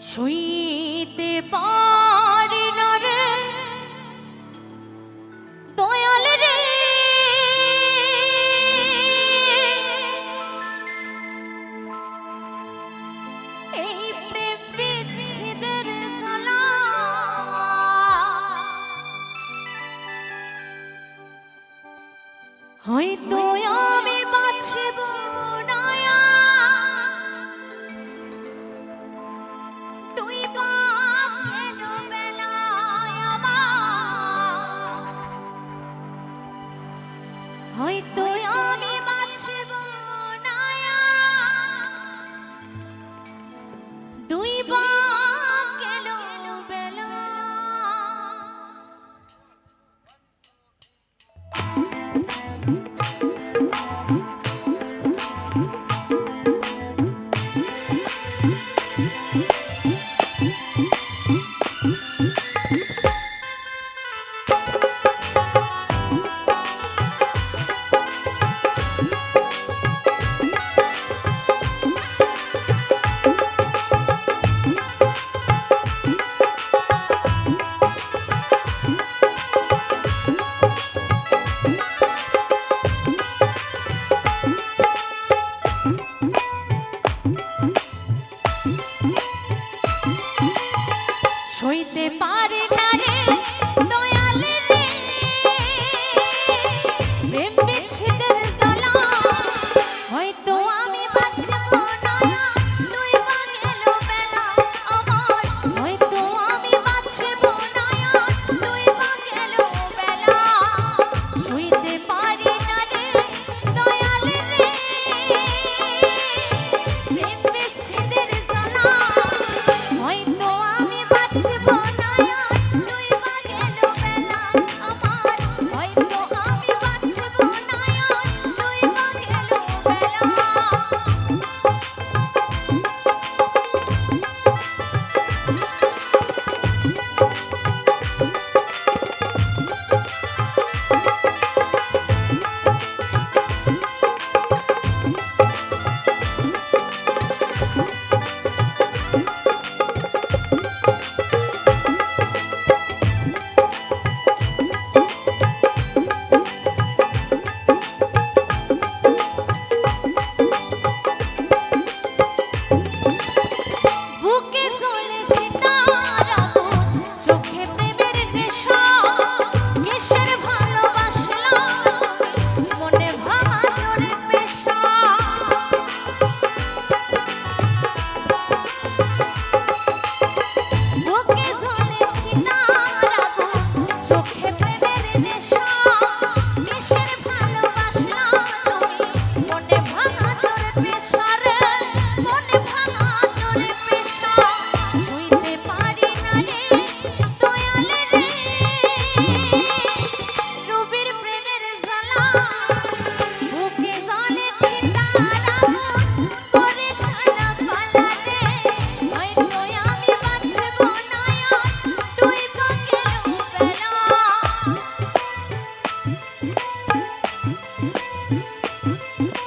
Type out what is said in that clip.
সইতে পারি না রে। দয়াল রে। এই প্রেম বিচ্ছেদের জ্বালা। হয়তো আমি বেছে Mm-hmm.